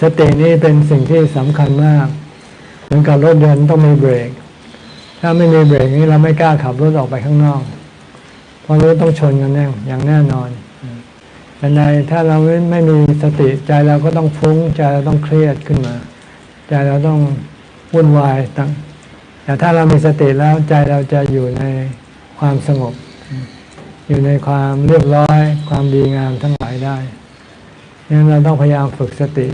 สตินี่เป็นสิ่งที่สำคัญมากเหมือนกับรถยนต์ต้องมีเบรก ถ้าไม่มีเบรกนี้เราไม่กล้าขับรถออกไปข้างนอก เพราะรถต้องชนกันแน่อย่างแน่นอนแต่ในถ้าเราไม่มีสติใจเราก็ต้องฟุ้งใจเราต้องเครียดขึ้นมา ใจเราต้องวุ่นวายต่างแต่ถ้าเรามีสติแล้วใจเราจะอยู่ในความสงบ อยู่ในความเรียบร้อย ความดีงามทั้งหลายได้งั้นเราต้องพยายามฝึกสติ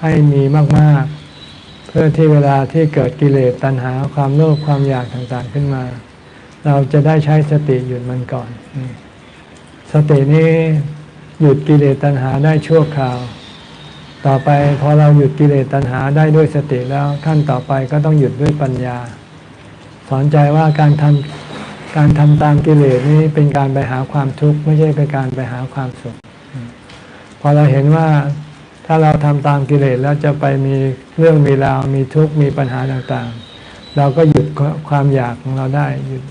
ให้มีมาก ๆ เพื่อที่เวลาที่เกิดกิเลสตัณหาความโลภความอยากต่างๆขึ้นมา เราจะได้ใช้สติหยุดมันก่อน สตินี้หยุดกิเลสตัณหาได้ชั่วคราว ต่อไปพอเราหยุดกิเลสตัณหาได้ด้วยสติแล้วขั้นต่อไปก็ต้องหยุดด้วยปัญญา สอนใจว่าการทำการทำตามกิเลสนี้เป็นการไปหาความทุกข์ไม่ใช่เป็นการไปหาความสุข พอเราเห็นว่า ถ้าเราทำตามกิเลสแล้วจะไปมีเรื่องมีราวมีทุกข์มีปัญหาต่างๆ เราก็หยุดความอยากของเราได้หยุด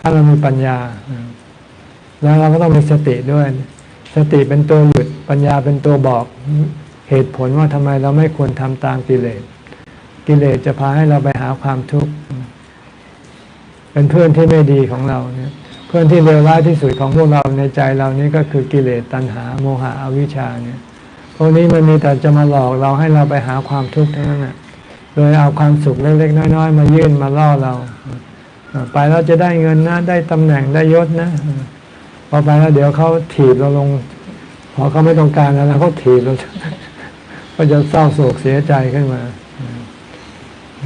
ถ้าเรามีปัญญา แล้วเราก็ต้องมีสติด้วย สติเป็นตัวหยุดปัญญาเป็นตัวบอกเหตุผลว่าทำไมเราไม่ควรทำตามกิเลส กิเลสจะพาให้เราไปหาความทุกข์เป็นเพื่อนที่ไม่ดีของเราเนี่ยเพื่อนที่เลวร้ายที่สุดของพวกเราในใจเรานี่ก็คือกิเลสตัณหา โมหะอวิชชาเนี่ย พวกนี้มันมีแต่จะมาหลอกเราให้เราไปหาความทุกข์เท่านั้นแหละโดยเอาความสุขเล็กๆน้อยๆ มายื่นมาล่อเรา ไปแล้วจะได้เงินนะ ได้ตำแหน่งได้ยศนะพอไปแล้วเดี๋ยวเขาถีบเราลง พอเขาไม่ต้องการแล้วเขาถีบเราก็จะเศร้าโศกเสียใจขึ้นมา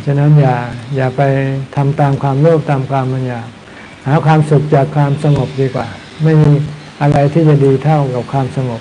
ฉะนั้นอย่าอย่าไปทำตามความโลภตามความมันอยากหาความสุขจากความสงบดีกว่า ไม่มีอะไรที่จะดีเท่ากับความสงบ